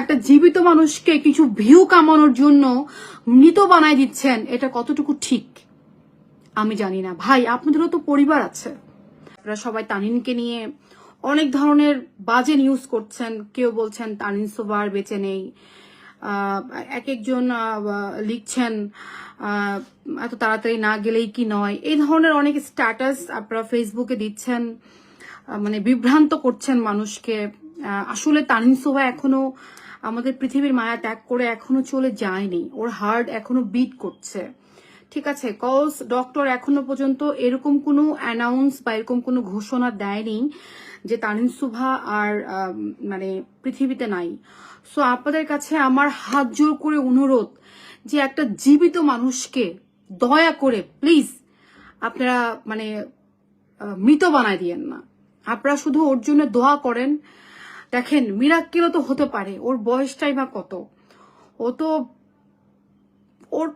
একটা জীবিত মানুষকে কিছু ভিউ কামানোর জন্য মৃত বানায় দিচ্ছেন, এটা কতটুকু ঠিক? আমি জানি না। ভাই, আপনাদেরও তো পরিবার আছে। আপনারা সবাই তানিনকে নিয়ে অনেক ধরনের বাজে নিউজ করছেন। কেউ বলছেন তানিন সোবার বেঁচে নেই। এক একজন লিখছেন এত তাড়াতাড়ি না গেলেই কি নয়? এই ধরনের অনেক স্ট্যাটাস আপনারা ফেসবুকে দিচ্ছেন মানে বিভ্রান্ত করছেন মানুষকে। আসলে তানিন সোভা এখনও আমাদের পৃথিবীর মায়া ত্যাগ করে এখনও চলে যায়নি। ওর হার্ট এখনও বিট করছে। ঠিক আছে কজ ডক্টর এখনও পর্যন্ত এরকম কোনো অ্যানাউন্স বা এরকম কোনো ঘোষণা দেয়নি যে তানিন সুভা আর মানে পৃথিবীতে নাই। সো আপনাদের কাছে আমার হাত জোর করে অনুরোধ যে একটা জীবিত মানুষকে দয়া করে প্লিজ আপনারা মানে মৃত বানায় দিয়েন না। আপনারা শুধু ওর জন্য দোয়া করেন। দেখেন মিরাক্কেলও তো হতে পারে। ওর বয়সটাই বা কত? ও তো ওর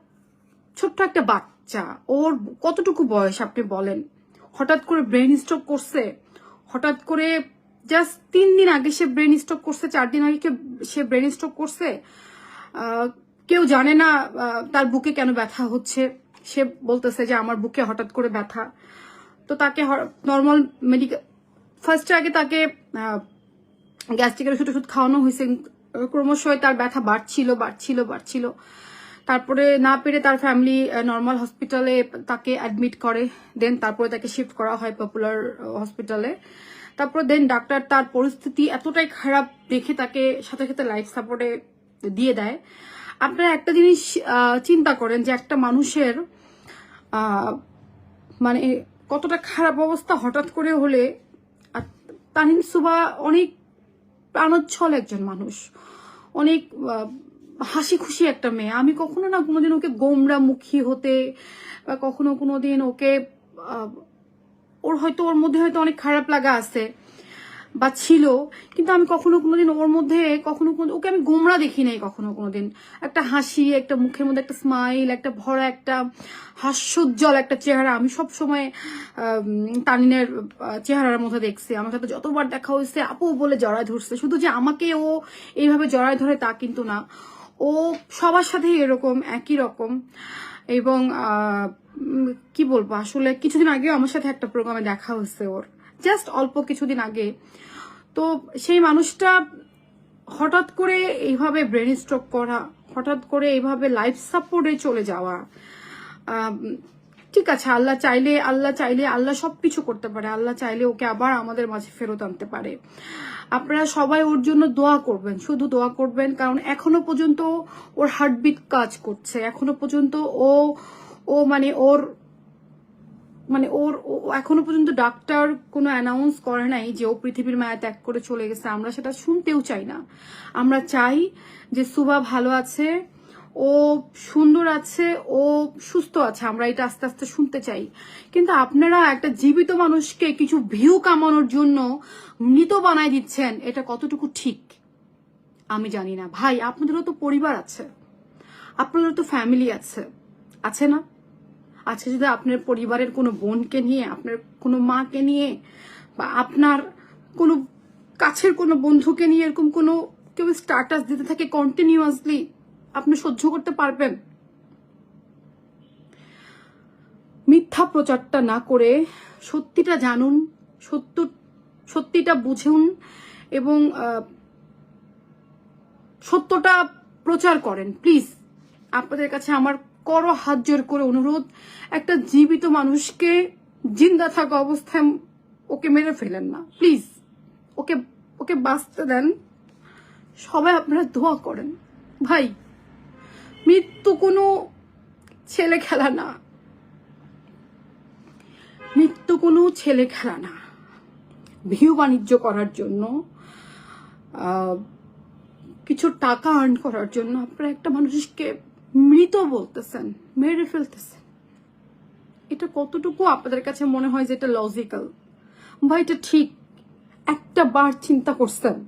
ছোট্ট একটা বাচ্চা। ওর কতটুকু বয়স আপনি বলেন? হঠাৎ করে ব্রেন স্ট্রোক করছে? হঠাৎ করে জাস্ট তিন দিন আগে সে ব্রেন স্ট্রোক করছে, চার দিন আগে সে ব্রেন স্ট্রোক করছে? কেউ জানে না তার বুকে কেন ব্যথা হচ্ছে? সে বলতেছে যে আমার বুকে হঠাৎ করে ব্যথা। তো তাকে নর্মাল মেডিকেল ফার্স্টে আগে তাকে গ্যাস্ট্রিকের ওষুধ ওষুধ খাওয়ানো হয়েছে ক্রমশই তার ব্যথা বাড়ছিল বাড়ছিল বাড়ছিল। তারপরে না পেরে তার ফ্যামিলি নর্মাল হসপিটালে তাকে অ্যাডমিট করে দেন তারপরে তাকে শিফট করা হয় পপুলার হসপিটালে তারপরে দেন ডাক্তার তার পরিস্থিতি এতটাই খারাপ দেখে তাকে সাথে সাথে লাইফ সাপোর্টে দিয়ে দেয়। আপনারা একটা জিনিস চিন্তা করেন যে একটা মানুষের মানে কতটা খারাপ অবস্থা হঠাৎ করে হলে তাহিন সুবা অনেক প্রাণোচ্ছল একজন মানুষ। অনেক হাসি খুশি একটা মেয়ে। আমি কখনো না কোনোদিন ওকে গোমরা মুখী হতে, বা কখনো কোনোদিন ওকে ওর হয়তো, ওর মধ্যে হয়তো অনেক খারাপ লাগা আছে। বা ছিল, কিন্তু আমি কখনো কোনোদিন ওর মধ্যে কখনো কোনো ওকে আমি গোমরা দেখি নাই কখনো কোনোদিন। একটা হাসি, একটা মুখের মধ্যে একটা স্মাইল একটা ভরা, একটা হাস্যোজ্জ্বল একটা চেহারা আমি সব সময় তানিনের চেহারার মধ্যে দেখছি। আমার সাথে যতবার দেখা হয়েছে, আপু বলে জড়ায় ধরছে। শুধু যে আমাকে ও এইভাবে জড়ায় ধরে তা কিন্তু না। ও সবার সাথেই এরকম, একই রকম। এবং কি বলব? আসলে কিছুদিন আগেও আমার সাথে একটা প্রোগ্রামে দেখা হয়েছে ওর। জাস্ট অল্প কিছুদিন আগে। তো সেই মানুষটা হঠাৎ করে এইভাবে ব্রেন স্ট্রোক করা, হঠাৎ করে এইভাবে লাইফ সাপোর্টে চলে যাওয়া ঠিক আছে, আল্লাহ চাইলে আল্লাহ চাইলে আল্লাহ সবকিছু করতে পারে, আল্লাহ চাইলে ওকে আবার আমাদের মাঝে ফেরত আনতে পারে। আপনারা সবাই ওর জন্য দোয়া করবেন, শুধু দোয়া করবেন, কারণ এখনও পর্যন্ত ওর হার্টবিট কাজ করছে, এখনও পর্যন্ত ও ও মানে ওর মানে ওর এখনও পর্যন্ত ডাক্তার কোনো অ্যানাউন্স করে নাই যে ও পৃথিবীর মায়া ত্যাগ করে চলে গেছে। আমরা সেটা শুনতেও চাই না। আমরা চাই যে সুবা ভালো আছে, ও সুন্দর আছে, ও সুস্থ আছে। আমরা এটা আস্তে আস্তে শুনতে চাই। কিন্তু আপনারা একটা জীবিত মানুষকে কিছু ভিউ কামানোর জন্য মৃত বানায় দিচ্ছেন, এটা কতটুকু ঠিক? আমি জানি না। ভাই, আপনাদেরও তো পরিবার আছে। আপনাদের তো ফ্যামিলি আছে। আছে না? আজকে যদি আপনার পরিবারের কোনো বোনকে নিয়ে, আপনার কোনো মাকে নিয়ে, বা আপনার কোনো কাছের কোনো বন্ধুকে নিয়ে এরকম কোনো কেউ স্ট্যাটাস দিতে থাকে কন্টিনিউয়াসলি আপনি সহ্য করতে পারবেন। মিথ্যা প্রচারটা না করে সত্যিটা জানুন, সত্য, সত্যিটা বুঝুন এবং সত্যটা প্রচার করেন। প্লিজ আপনাদের কাছে আমার কর, হাত জোর করে অনুরোধ। একটা জীবিত মানুষকে জিন্দা থাকা অবস্থায় ওকে মেরে ফেলেন না। প্লিজ, ওকে ওকে বাঁচতে দেন। সবাই আপনারা দোয়া করেন। ভাই, মৃত্যু কোনো ছেলে খেলা না। মৃত্যু কোনো ছেলে খেলা না। ভিউ বাণিজ্য করার জন্য কিছু টাকা আর্ন করার জন্য আপনারা একটা মানুষকে মৃত বলতেছেন, মেরে ফেলতেছেন। এটা কতটুকু আপনাদের কাছে মনে হয় যে এটা লজিক্যাল বা এটা ঠিক। একটা বার চিন্তা করছেন।